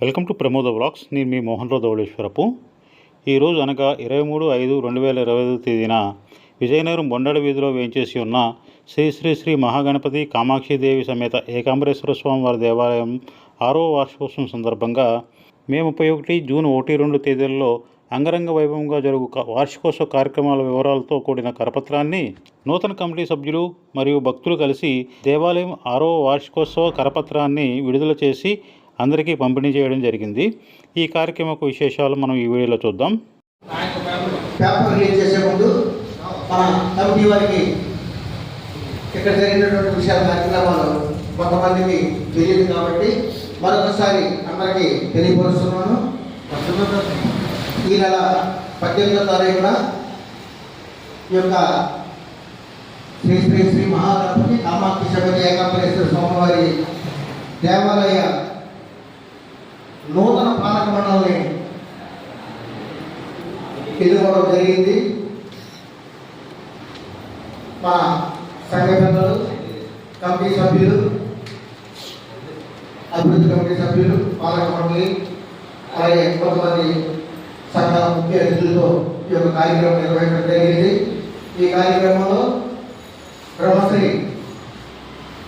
Welcome to Pramoda blogs నేను మీ మోహన్రావు ధవళేశ్వరపు. ఈరోజు అనగా ఇరవై మూడు ఐదు రెండు వేల ఇరవై ఐదు తేదీన విజయనగరం బొండడ వీధిలో వేయించేసి ఉన్న శ్రీ శ్రీ శ్రీ మహాగణపతి కామాక్షిదేవి సమేత ఏకాంబరేశ్వర స్వామి వారి దేవాలయం ఆరో వార్షికోత్సవం సందర్భంగా మే ముప్పై ఒకటి జూన్ ఒకటి రెండు తేదీలలో అంగరంగ వైభవంగా జరుగు వార్షికోత్సవ కార్యక్రమాల వివరాలతో కూడిన కరపత్రాన్ని నూతన కమిటీ సభ్యులు మరియు భక్తులు కలిసి దేవాలయం ఆరో వార్షికోత్సవ కరపత్రాన్ని విడుదల చేసి అందరికీ పంపిణీ చేయడం జరిగింది. ఈ కార్యక్రమ విశేషాలు మనం ఈ వీడియోలో చూద్దాం. పేపర్ రిలీజ్ చేసే ముందు మన కమిటీ వారికి ఇక్కడ జరిగినటువంటి విషయాల కార్యక్రమాలు కొంతమందికి తెలియదు కాబట్టి మరొకసారి అందరికీ తెలియపరుస్తున్నాను. ఈ నెల పద్దెనిమిదో తారీఖున ఈ యొక్క శ్రీ శ్రీ శ్రీ మహాగణపతి కామాక్షి సమేత ఏకాంబరేశ్వర స్వామివారి దేవాలయ నూతన పాలక మండలిని ఎదుర్కోవడం జరిగింది. మా సంఘ పెద్దలు కమిటీ సభ్యులు అభివృద్ధి కమిటీ సభ్యులు పాలక మండలి అలాగే కొంతమంది సంఘ ముఖ్య అతిథులతో ఈ యొక్క కార్యక్రమం నిర్వహించడం జరిగింది. ఈ కార్యక్రమంలో బ్రహ్మశ్రీ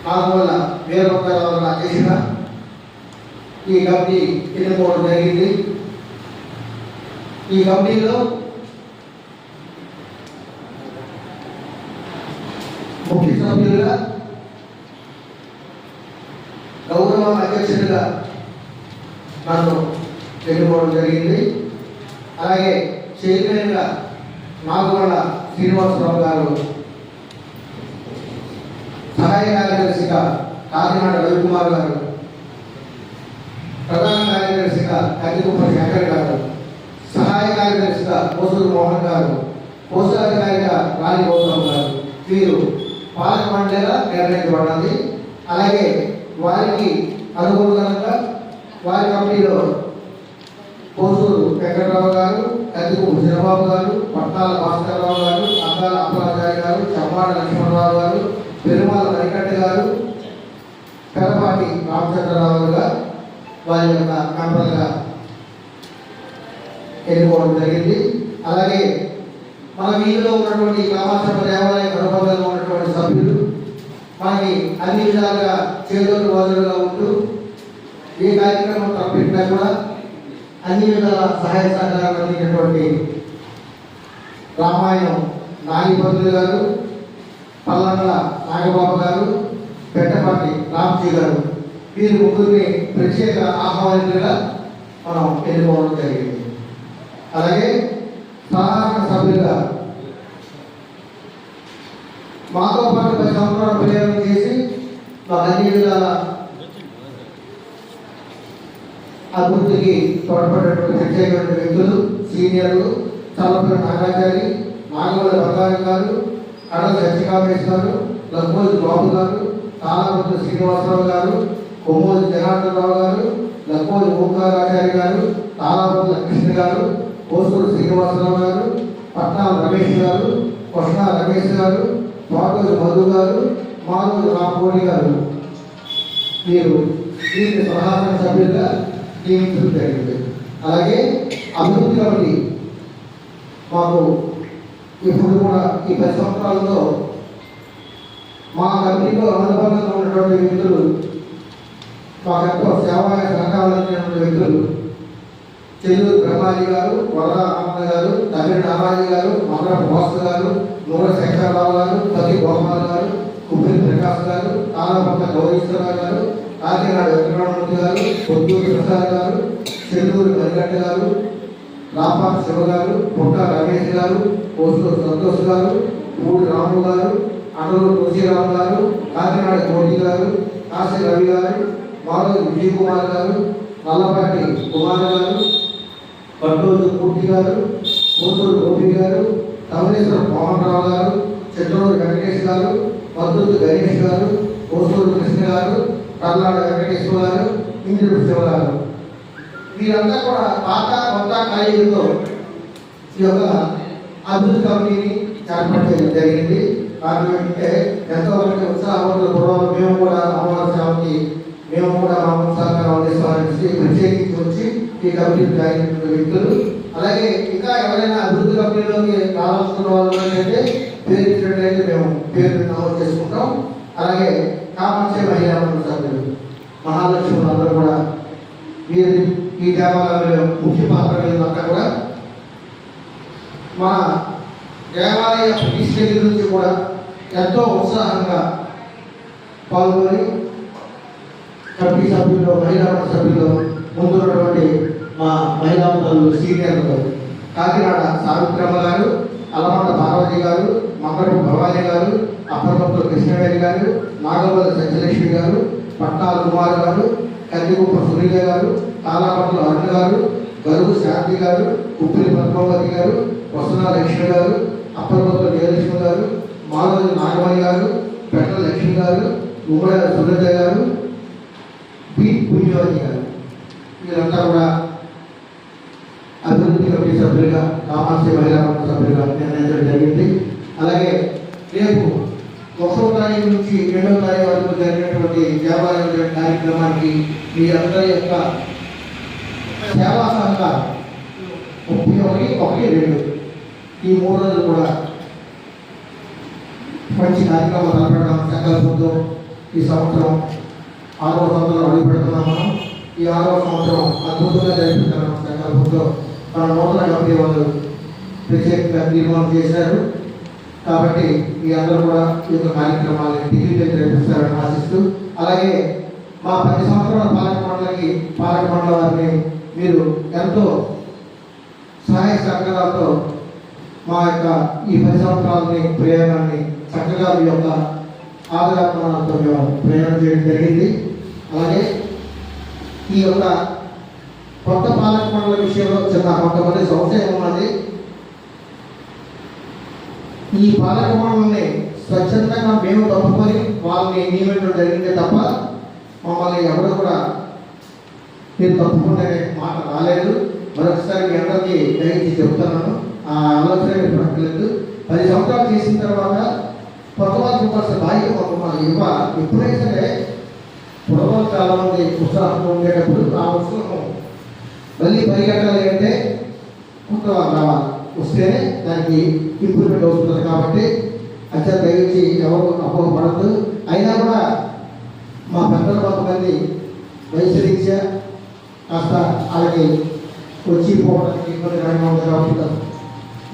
నాలుగుల వీరభద్రరావు గారు చేసిన ఈ కంపెనీ ఎన్నుకోవడం జరిగింది. ఈ కంపెనీలో ముఖ్య సభ్యులుగా గౌరవ అధ్యక్షుడిగా నన్ను ఎన్నుకోవడం జరిగింది. అలాగే చైర్మన్గా నాగుగొండ శ్రీనివాసరావు గారు సహాయ కార్యదర్శిగా కాకినాడ రవికుమార్ గారు ప్రధాన కార్యదర్శిగా కందికుమారి శంకర్ గారు సహాయ కార్యదర్శిగా కోసూరు మోహన్ గారు కోశాధికారిగా రాణి గౌతమ్ గారు. వీరు పాలక మండలిగా నిర్ణయించబడింది అలాగే వారికి అనుగుణంగా వారి కమిటీలో కోసూరు వెంకటరావు గారు కందికుప్ప చిరబాబు గారు పట్టాల భాస్కరరావు గారు అందాల అప్పలాచారి గారు చమ్మాడ లక్ష్మణరావు గారు పెరుమాల వెంకట గారు పెరపాటి రామచంద్రరావుగా వారి యొక్క మెంబర్గా ఎన్నుకోవడం జరిగింది. అలాగే మన వీధిలో ఉన్నటువంటి కామాక్షమ్మ దేవాలయ గర్భంలో ఉన్నటువంటి సభ్యులు మనకి అన్ని విధాలుగా చేదోడు వాదులుగా ఉంటూ ఏ కార్యక్రమం తప్పినా కూడా అన్ని విధాల సహాయ సహకారాలు అందించినటువంటి రామాయణం నాగిపతులు గారు పల్లండ్ల నాగబాబు గారు పెట్టపాటి రామ్జీ గారు. వీరు ముగ్గురిని ప్రత్యేక ఆహ్వానితులుగా మనం ఎన్నుకోవడం జరిగింది. అలాగే సాధారణ సభ్యులుగా మాతో పాటు పది సంవత్సరాల ప్రయోగం చేసి మా అన్ని విధాల అభివృద్ధికి తోడ్పడినటువంటి ప్రత్యేకమైన వ్యక్తులు సీనియర్లు చల్లపల్లి నాగాచారి నాగవల్లి బంగారు గారు కడల సత్యకామేశ్ గారు లక్మోజి బాబు గారు తాళపత్రి శ్రీనివాసరావు గారు కొమ్మూరి జనార్దనరావు గారు లక్మోజి ఓంకారాచారి గారు తాళపత్రి లక్ష్మి గారు కోసూరు శ్రీనివాసరావు గారు పట్నాల రమేష్ గారు కృష్ణ రమేష్ గారు మాటూరు మధు గారు మాధురి రామకోడి గారు. మీరు దీన్ని ప్రధాన సభ్యులుగా నియమించడం జరిగింది. అలాగే అభివృద్ధి కమిటీ మాకు ఇప్పుడు కూడా ఈ పది సంవత్సరాల్లో మా కమిటీలో అనుబంధంగా ఉన్నటువంటి వ్యక్తులు మాకెంతో సేవా సహకారాలు వ్యక్తులు చెల్లూరు బ్రహ్మాజీ గారు వరద ఆనంద గారు తమిళ నారాజీ గారు మధుర భోస్ గారు నూర శంకరరావు గారు పతి గోపాల్ గారు కుప్పిరి ప్రకాష్ గారు తాళపట్ల గౌరీశ్వరరావు గారు కాకినాడ వెంకటరమణమూర్తి గారు పొద్దుూరి ప్రసాద్ గారు చెల్లూరు మరిగట్ట గారు రాపాటి శివ గారు పుట్ట రమేష్ గారు కోసూరు సంతోష్ గారు పూడి రాము గారు అటూరు తులసిరావు గారు కాకినాడ కోటి గారు కాశీ రవి గారు వారు విజయ్ కుమార్ గారు నల్లపాటి కుమార్ గారు పట్టూరు పూర్తి గారు కోసూరు గోపి గారు తమలేశ్వరం మోహన్ రావు గారు చిత్తూరు వెంకటేష్ గారు మద్దూరు గణేష్ గారు కోసూరు కృష్ణ గారు కర్లాడ వెంకటేశ్వర గారు ఇంద్రుడు శివగారు. వీరంతా కూడా పాత కొత్త ఖాళీలతో ఈ యొక్క అభివృద్ధి కమిటీని ఏర్పాటు జరిగింది. కారణం ఏంటంటే ఎంతో మంది ఉత్సాహవంతుల మేము కూడా అమ్మవారి సేవకి మేము కూడా మా సహకారం అందిస్తామని ప్రత్యేకించి వచ్చి ఈ కమిటీ జాయిన్ వ్యక్తులు. అలాగే ఇంకా ఎవరైనా అభివృద్ధి కమిటీలోకి రావాల్సిన వాళ్ళు ఏంటంటే పేరు ఇచ్చినట్లయితే మేము పేరు నమోదు చేసుకుంటాం. అలాగే కామాక్షి మహిళా సభ్యులు మహాలక్ష్మి అందరూ కూడా వీరి ఈ దేవాలయంలో ముఖ్య పాత్ర లేదంతా కూడా మా దేవాలయ ప్రతిష్ట గురించి కూడా ఎంతో ఉత్సాహంగా పాల్గొని కమిటీ సభ్యులు మహిళా సభ్యులు ముందున్నటువంటి మా మహిళా మండలి సీనియర్లు కాకినాడ సావిత్రమ్మ గారు అలమండ పార్వతి గారు మంగళపు భవానీ గారు అప్పలపట్ల కృష్ణవేణి గారు నాగవల్లి సత్యలక్ష్మి గారు పట్టాల కుమార్ గారు కందిగుప్ప సునీల గారు తాళాపట్ల అరుణ్ గారు గరువు శాంతి గారు కుప్పిలి పద్మావతి గారు వసున లక్ష్మి గారు అప్పలపట్ల జయలక్ష్మి గారు మాధవి నాగమణి గారు పెట్టల లక్ష్మి గారు ఉమ్మడి సురేంద్ర గారు బి పుణ్యవతి గారు వీరంతా కూడా అభివృద్ధి కమిటీ సభ్యులుగా కామాక్షి మహిళా మండలి సభ్యులుగా నిర్ణయించడం జరిగింది. అలాగే రేపు ఒకటో తారీఖు నుంచి రెండో తారీఖు వరకు జరిగినటువంటి దేవాలయం కార్యక్రమానికి మీ అందరి యొక్క సేవా సహకారం ముప్పై ఒకటి ఒకటి రెండు. ఈ మూడు రోజులు కూడా మంచి కార్యక్రమాలు నడపడం సంకల్పంతో ఈ సంవత్సరం ఆరో సంవత్సరం అడుగు పెడుతున్నాం మనం. ఈ ఆరో సంవత్సరం అద్భుతంగా జరిపిస్తున్నాం సంకల్పంతో మన నూతన కమిటీ వాళ్ళు ప్రత్యేకంగా తీర్మానం చేశారు. కాబట్టి మీ అందరూ కూడా ఈ యొక్క కార్యక్రమాలను డిగ్రీగా జరిపిస్తారని ఆశిస్తూ అలాగే మా ప్రతి సంవత్సరాల పాలక మండలికి పాలక మండల వారిని మీరు ఎంతో సహాయ సహకారాలతో మా యొక్క ఈ పది సంవత్సరాలని ప్రయాణాన్ని చక్కగా మీ యొక్క ఆదరాత్మతో మేము ప్రయాణం చేయడం జరిగింది. అలాగే ఈ యొక్క కొత్త పాలక మండలి విషయంలో చిన్న కొంతమంది సంశయం ఉన్నది. ఈ పాలక మండలిని స్వచ్ఛందంగా మేము తప్పుకొని వాళ్ళని నియమించడం జరిగింది తప్ప మమ్మల్ని ఎవరు కూడా మీరు తప్పుకునే మాట రాలేదు. మరొకసారి మీ అందరికీ దయచేసి చెప్తున్నాను. ఆ ఆలోచన మీరు పట్టలేదు పది సంవత్సరాలు చేసిన తర్వాత కొత్త వాళ్ళకి ఇవ్వాల్సిన బాధ్యత మాకు మనం ఇవ్వాలి ఎప్పుడైనా సరే పొడవలు చాలా మంది ఉండేటప్పుడు ఆ ఉత్సాహం మళ్ళీ పరిగెట్టాలి అంటే కొత్త రావాలి. వస్తేనే దానికి ఇంప్రూవ్మెంట్ అవుతుంది కాబట్టి అచ్చా దయచేసి ఎవరు అపోహపడద్దు. అయినా కూడా మా పెద్దలు కొంతమంది వయసు రీత్యా కాస్త వాళ్ళకి వచ్చి పోవడానికి ఇబ్బందికరంగా ఉంది కాబట్టి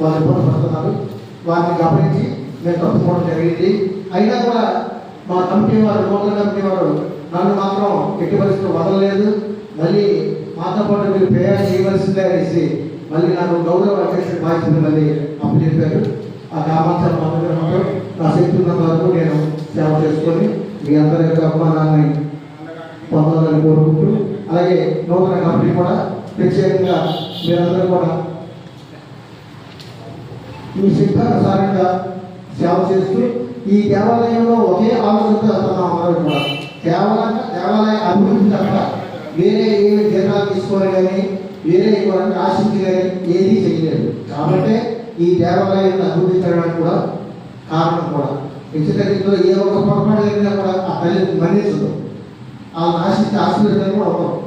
వారు ఇబ్బంది పడుతున్నారు. వారిని గమనించి మేము తప్పుకోవడం జరిగింది. అయినా కూడా మా కమిటీ వారు నూతన కమిటీ వారు నన్ను మాత్రం ఎట్టి పరిస్థితులు వదలలేదు. మళ్ళీ మాతో పాటు మీరు ప్రయాణం చేయవలసిందే అనేసి మళ్ళీ నాకు గౌరవ అధ్యక్షుడి బాధ్యతలు మళ్ళీ అప్పచెప్పారు. ఆ కామాచారం మాత్రం నా శక్తి ఉన్నంత వరకు నేను సేవ చేసుకొని మీ అందరి యొక్క అభిమానాన్ని పొందాలని కోరుకుంటూ అలాగే నూతన కంపెనీ కూడా ప్రత్యేకంగా మీరందరూ కూడా మీ సిద్ధానుసారంగా సేవ చేస్తూ ఈ దేవాలయంలో ఒకే ఆలోచనతో వెళ్తున్నాం అందరూ కూడా. కేవలం దేవాలయ అభివృద్ధి తప్ప వేరే ఏ జీతాలు తీసుకోవాలి కానీ వేరే ఎవరైనా ఆశించి కానీ ఏది చేయలేదు కాబట్టి ఈ దేవాలయాన్ని అభివృద్ధి చేయడానికి కూడా కారణం కూడా. నిశ్చితంగా ఏ ఒక్క పొరపాటు జరిగినా కూడా ఆ తల్లి మన్నించదు ఆ ఆశించి ఆశీర్వదం కూడా ఉండదు.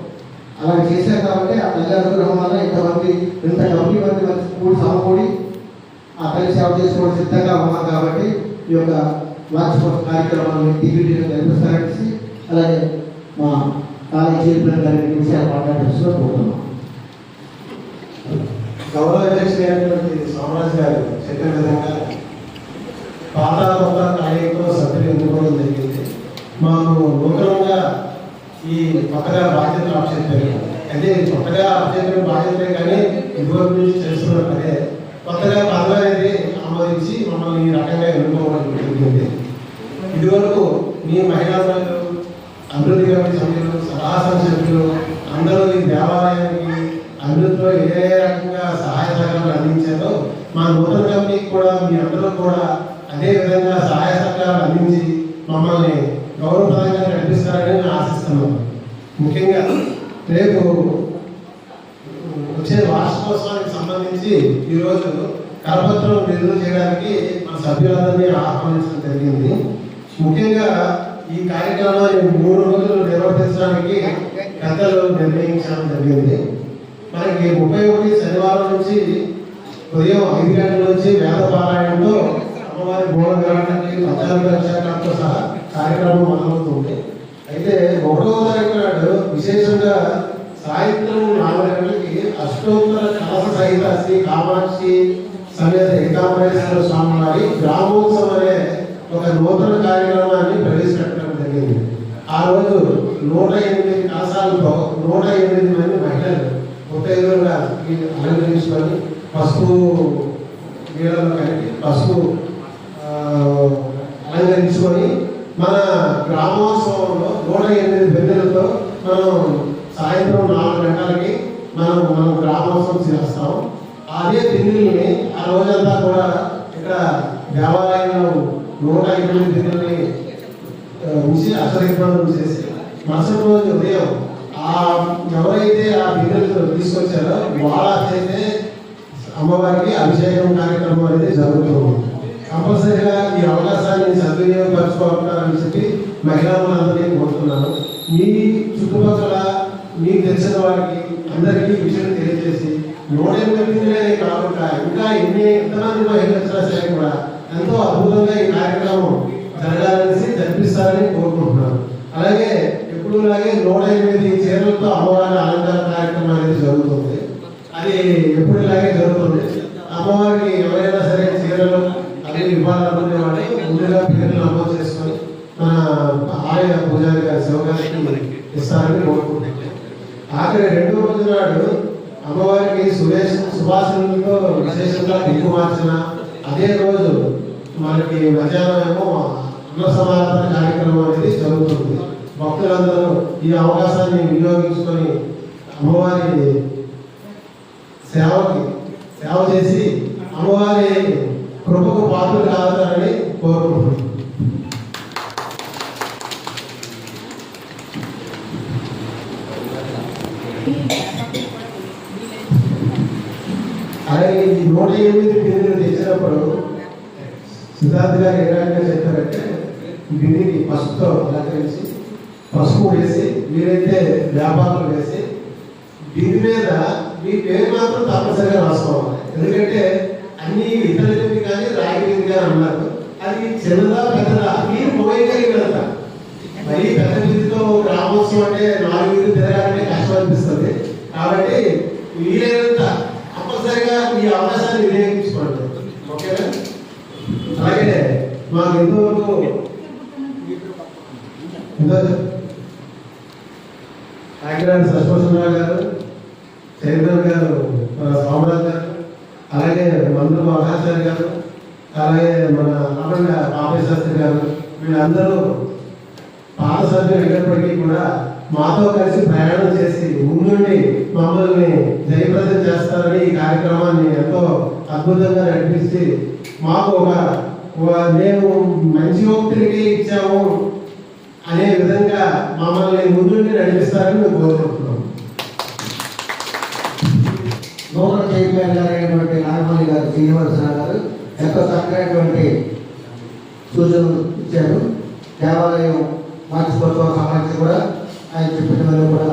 అలా చేశారు కాబట్టి ఆ తల్లి అనుగ్రహం వల్ల ఇంతమంది ఇంత కమిటీ మంది మంచి కూడి సమకూడి ఆ తల్లి సేవ చేసుకోవడం సిద్ధంగా ఉన్నాం కాబట్టి ఈ యొక్క వార్షిక కార్యక్రమాన్ని డిగ్రీగా జరిపిస్తారనేసి అలాగే మా కాలేజ్ చైర్మన్ గారి విషయాలు మాట్లాడాల్సిన పోతున్నాం. గౌరవ అధ్యక్షుడు అయినటువంటి సోమరాజు గారు చెప్పిన విధంగా పాత కొత్త కార్యక్రమ సభ్యులు ఎన్నుకోవడం జరిగింది. మాకు నూతనంగా ఈ కొత్తగా బాధ్యతలు అప్పచెప్పారు అంటే కొత్తగా అప్పచెప్పిన బాధ్యతలే కానీ ఇదివరకు నుంచి చేస్తున్న పదే కొత్తగా పదవి అనేది ఆమోదించి మమ్మల్ని ఈ రకంగా ఎన్నుకోవడం జరిగింది. ఇదివరకు మీ మహిళా సంఘం అభివృద్ధి కమిటీ సభ్యులు సలహా సభ్యులు అందరూ ఈ దేవాలయానికి అభివృద్ధిలో ఏ రకంగా సహాయ సహకారాలు అందించారో మా నూతన కమిటీకి కూడా మీ అందరూ కూడా అదే విధంగా సహాయ సహకారాలు అందించి మమ్మల్ని గౌరవప్రదంగా నడిపిస్తారని నేను ఆశిస్తున్నాను. ముఖ్యంగా రేపు వచ్చే వార్షికోత్సవానికి సంబంధించి ఈరోజు కరపత్రం విడుదల చేయడానికి మన సభ్యులందరినీ ఆహ్వానించడం జరిగింది. ముఖ్యంగా ఈ కార్యక్రమాన్ని మూడు రోజులు నిర్వర్తించడానికి కథలు నిర్ణయించడం జరిగింది. మనకి ముప్పై ఒకటి శనివారం నుంచి ఉదయం ఐదు గంటల నుంచి వేద పారాయణంతో అమ్మవారి గోడగరానికి పద్నాలుగు సహా కార్యక్రమం మొదలవుతుంది. అయితే ఒకటో తారీఖు నాడు విశేషంగా సాయంత్రం నాలుగు గంటలకి అష్టోత్తర కలస సహిత శ్రీ కామాక్షి సమేత ఏకాంబరేశ్వర స్వామి వారి గ్రామోత్సవం అనే ఒక నూతన కార్యక్రమాన్ని ప్రవేశపెట్టారు. జరిగింది. ఆ రోజు నూట ఎనిమిది కలసాలతో నూట ఎనిమిది మంది మహిళలు ఉత్తేజంగా అలంకరించుకొని పసుపు నీళ్ళలో కలిపి పసుపు అలంకరించుకొని మన గ్రామోత్సవంలో నూట ఎనిమిది బిందెలతో మనం సాయంత్రం నాలుగు గంటలకి మనం మనం గ్రామోత్సవం చేస్తాం. అదే బిందెల్ని ఆ రోజంతా కూడా ఇక్కడ దేవాలయంలో నూట ఎనిమిది బిందెల్ని ఆ, ఉంచి చేసి మరుసటి రోజు ఉదయం ఆ ఎవరైతే ఆ బిడ్డలు తీసుకొచ్చారో వాళ్ళ అమ్మవారికి అభిషేకం కార్యక్రమం అనేది జరుగుతుంది కంపల్సరిగా ఈ అవకాశాన్ని సద్వినియోగపరచుకోవాలని చెప్పి మహిళలందరినీ కోరుతున్నాను. మీ చుట్టుపక్కల మీకు తెలిసిన వారికి అందరికీ విషయం తెలియజేసి నూట ఎనిమిదినే కాకుండా ఇంకా ఎన్ని ఎంతమంది మహిళలు వచ్చినా సరే కూడా ఎంతో అద్భుతంగా ఈ కార్యక్రమం జరగాలనేసి జరిపిస్తారని కోరుకుంటున్నాను. అలాగే ఎప్పుడు లాగే నూట ఎనిమిది చీరలతో అమ్మవారి అలంకార కార్యక్రమం అనేది జరుగుతుంది. అది ఎప్పుడు ఇలాగే జరుగుతుంది? అమ్మవారికి ఎవరైనా సరే చీరలు అవి ఇవ్వాలనుకునే వాడి ముందుగా పేర్లు నమోదు చేసుకొని మన ఆలయ పూజారి గారి శివగారికి ఇస్తారని కోరుకుంటున్నాను. ఆఖరి రెండో రోజు నాడు అమ్మవారికి సురేష సుభాషణలతో విశేషంగా దిక్కు మార్చిన అదే రోజు మనకి మధ్యాహ్నం ఏమో సమారాధన కార్యక్రమం అనేది జరుగుతుంది. భక్తులందరూ ఈ అవకాశాన్ని వినియోగించుకొని అమ్మవారి సేవకి సేవ చేసి అమ్మవారి కృపకు పాత్రలు కావాలని కోరుకుంటున్నాను అలాగే ఈ నూట ఎనిమిది బిందెలు తెచ్చినప్పుడు సిద్ధార్థ్ గారు ఏ రకంగా చెప్పారంటే ఈ పసుపుతో అలంకరించి పసుపు వేసి మీరైతే వ్యాపారం వేసి దీని మీద మీ పేరు మాత్రం తప్పనిసరిగా రాసుకోవాలి. ఎందుకంటే అన్ని ఇతరులవి కానీ రాయి కానీ అన్నారు. అది చిన్నదా పెద్దదా? మీరు పోయగలిగినంత మరీ పెద్ద వీధితో గ్రామోత్సవం అంటే నాలుగు వీధులు తిరగాలంటే కష్టం అనిపిస్తుంది. కాబట్టి వీలైనంత కంపల్సరిగా మీ అవకాశం వినియోగించుకోండి ఓకేనా అలాగే మాకు ఎంతవరకు ఎంతో గారు సత్యవసరావు గారు చైర్మన్ గారు మన సోమరాజ్ గారు అలాగే మందు మహాచార్య గారు అలాగే మన రమణ పాపశాస్త్రి గారు వీళ్ళందరూ పాత సభ్యులు అయినప్పటికీ కూడా మాతో కలిసి ప్రయాణం చేసి ముందుండి మమ్మల్ని జయప్రదం చేస్తారని ఈ కార్యక్రమాన్ని ఎంతో అద్భుతంగా నడిపిస్తే మాకు ఒక మేము మంచి ఒత్తిడికి ఇచ్చాము. అనే విధంగా మమ్మల్ని ముందుండి నడిపిస్తారని మేము కోరుకుంటున్నాం. నూతన చైర్మన్ గారైనటువంటి నాగమణి గారు శ్రీనివాసరావు గారు ఎంతో చక్కనటువంటి సూచనలు ఇచ్చారు. దేవాలయం వార్షికోత్సవం సంబంధించి కూడా ఆయన చెప్పినవన్నీ కూడా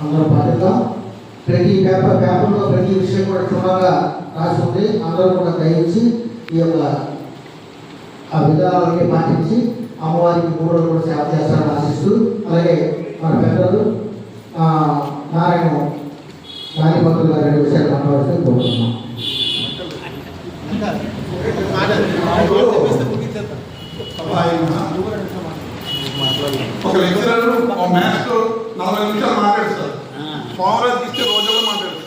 అందరూ పాటిద్దాం. ప్రతి పేపర్ పేపర్లో ప్రతి విషయం కూడా క్షుణ్ణంగా రాసుకుంది అందరూ కూడా గ్రహించి ఈ యొక్క ఆ విధానాలన్నీ పాటించి అమ్మవారికి మూడు రోజులు కూడా సేవ చేస్తారని ఆశిస్తూ అలాగే మన పెద్దలు నారాయణ నారాయణ భక్తులు గారు రెండు విషయాలు మాట్లాడుతూ కోరుతున్నాం ఒక లెక్చరర్ ఒక మ్యాథ్స్ నలభై నిమిషాలు మాట్లాడుతారు సోమరాజు ఇస్తే రోజుల్లో మాట్లాడతారు.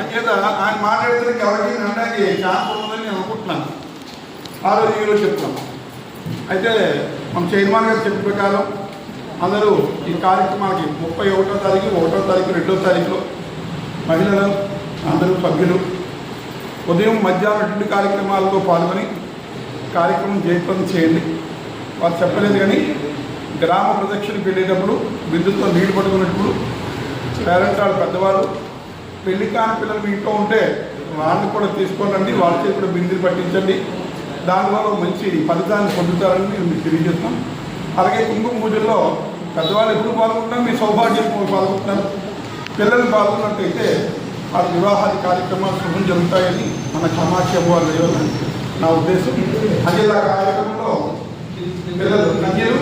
అంచేత ఆయన మాట్లాడితే ఎవరికి వినడానికి ఛాన్స్ ఉందని నేను అనుకుంటున్నాను. ఆ రోజు ఈరోజు చెప్తాను అయితే మన చైర్మన్ గారు చెప్పిన ప్రకారం అందరూ ఈ కార్యక్రమానికి ముప్పై ఒకటో తారీఖు ఒకటో తారీఖు రెండో తారీఖులో మహిళలు అందరూ సభ్యులు ఉదయం మధ్యాహ్నం రెండు కార్యక్రమాలతో పాల్గొని కార్యక్రమం జయప్రదం చేయండి. వారు చెప్పలేదు కానీ గ్రామ ప్రదక్షిణకి వెళ్ళేటప్పుడు బిందుతో నీళ్ళు పట్టుకున్నప్పుడు పేరెంట్ వాళ్ళు పెద్దవాళ్ళు పెళ్ళి కాని పిల్లలు ఇంట్లో ఉంటే వాళ్ళని కూడా తీసుకోనండి వాళ్ళ చేతి కూడా బిందులు పట్టించండి. దానివల్ల మంచి ఫలితాన్ని పొందుతారని నేను మీకు తెలియజేస్తాం. అలాగే కుంకుమ పూజల్లో పెద్దవాళ్ళు ఎప్పుడు పాల్గొంటున్నారు మీ సౌభాగ్యం పాల్గొంటున్నారు పిల్లలు పాల్గొన్నట్టయితే ఆ వివాహాది కార్యక్రమాలు శుభం జరుగుతాయని మన కామాక్షి అమ్మవారు లేదని నా ఉద్దేశం. అదేలా కార్యక్రమంలో పిల్లలు కన్యలు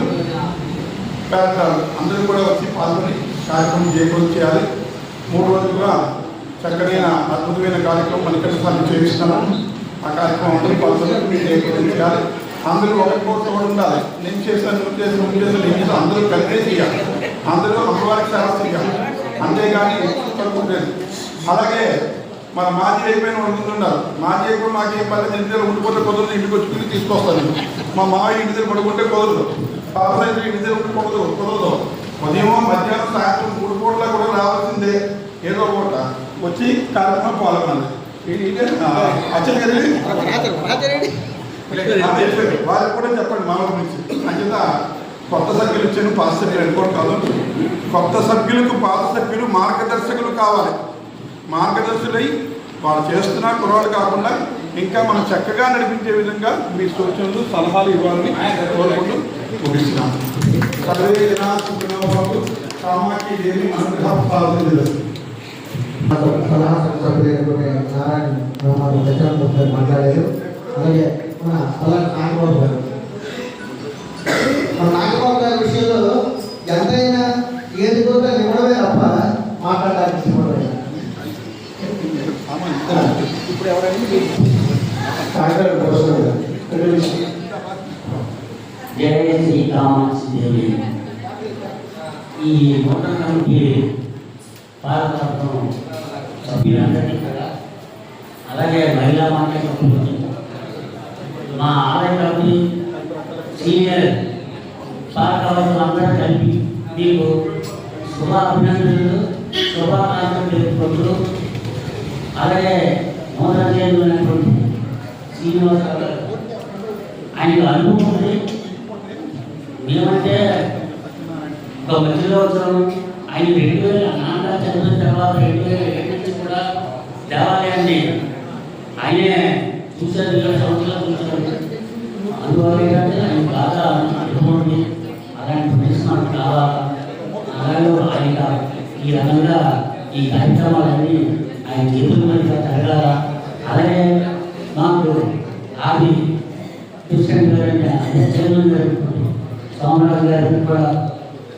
పేదలు అందరూ కూడా వచ్చి పాల్గొని కార్యక్రమం చేకూరు చేయాలి. మూడు రోజులుగా చక్కనైన అద్భుతమైన కార్యక్రమం మన సార్లు చేయిస్తున్నాము ఆ కార్యక్రమం అందరూ పాల్గొని చేకూరు చేయాలి అందరూ ఒకరి కోరిక కూడా ఉండాలి. నేను చేశాను నువ్వు చేసిన నువ్వు చేసిన నేను చేసిన అందరూ కలిపే చేయాలి. అందరూ అమ్మవారికి సేవ చేయాలి. అంతేగాని పడుకుంటుంది అలాగే మన మాజీ అయిపోయిన వాళ్ళు ముందున్నారు మాజీ అయిపోయి మాకు ఏం పర్లేదు ఇంటి దగ్గర ఉండిపోతే కుదరదు ఇంటికి వచ్చి తీసుకొస్తాను మా మావయ్య ఇంటి దగ్గర పడుకుంటే కుదరదు. పాప ఇంటి దగ్గర ఉండిపోదు కుదరదు ఉదయం మధ్యాహ్నం సాయంత్రం మూడు పూటలా కూడా రావాల్సిందే. ఏదో పూట. వచ్చి కార్యక్రమం పాల్గొనాలి వాళ్ళకి కూడా చెప్పండి మా గురించి అంచేత కొత్త సభ్యులు ఇచ్చాను పాత సభ్యులు అనుకోవడం కాదు. కొత్త సభ్యులకు పాత సభ్యులు మార్గదర్శకులు కావాలి. మార్గదర్శులై వాళ్ళు చేస్తున్న కుర్రాళ్ళు కాకుండా ఇంకా మనం చక్కగా నడిపించే విధంగా మీ సూచనలు సలహాలు ఇవ్వాలని కోరుకుంటూ ముగిస్తున్నాను. సర్వే జనా దేవి అనుగ్రహ సలహా సభ్యులైనటువంటి నారాయణ రామారావు దశాంత్ గారు మాట్లాడారు అలాగే మన అలాగే నాగబాబు గారు మన నాగబాబు గారి విషయంలో ఎంతైనా ఏది కూడా ఇవ్వడమే తప్ప మాట్లాడడానికి ఇప్పుడు ఎవరైనా కాకినాడ కోసం జయ ఈ నూతన కమిటీ సభ్యులందరినీ కూడా. అలాగే మహిళా మండలి మా ఆలయ కమిటీ సీనియర్ పాలకవర్గం అందరూ కలిపి మీకు శుభ అభినందనలు శుభాకాంక్షలు తెలుపుకుంటూ అలాగే నూతన చేయమైనటువంటి శ్రీనివాస గారు ఆయనకు అనుభవం ఉంది. మేమంటే ఒక మధ్యలో వచ్చాము. ఆయన రెండు వేల నాన్నగారు తర్వాత రెండు వేల ఏడు నుంచి కూడా దేవాలయాన్ని ఆయనే చూశారు ఇరవై సంవత్సరాలు చూశారు. అందువల్ల ఏంటంటే ఆయన బాగా అనుభవం అలాంటి మనిషి మనకు కావాలా అలాగే ఆయన. ఈ రకంగా ఈ కార్యక్రమాలన్నీ ఆయన చేతుల మీద జరగాల. అలాగే మాకు ఆది కృష్ణ గారు అంటే చైర్మన్ గారు సోమరాజు గారు కూడా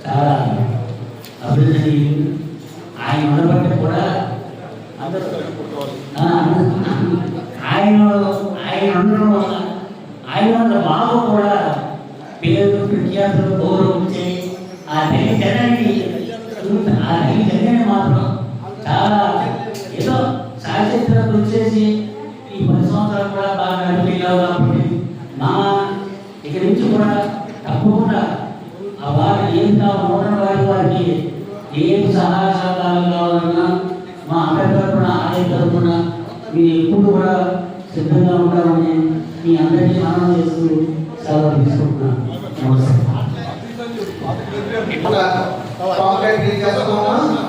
చాలా అభివృద్ధి ఆయన ఉండబట్టి కూడా అందరూ. ఆయన ఆయన ఉండడం వల్ల ఆయన వల్ల మాకు కూడా పేరు ప్రఖ్యాతులు గౌరవించే ఆ తల్లి జనాన్ని ఆ తల్లి జనాన్ని మాత్రం చాలా ఏదో సాహిత్యం వచ్చేసి ఈ పది సంవత్సరాలు కూడా బాగా నడిపించావు కాబట్టి మా ఇక్కడి నుంచి కూడా తప్పకుండా ఆ వారి ఏం కావాలి నూతన ఏం సహాయ సహకారం కావాలన్నా మా అందరి తరపున ఆలయ తరపున మీరు ఎప్పుడు కూడా సిద్ధంగా ఉంటామని మీ అందరినీ మనం చేస్తూ సెలవు తీసుకుంటున్నాను. నమస్తే. మన కాంట్రాక్ట్ చేస్తున్నామా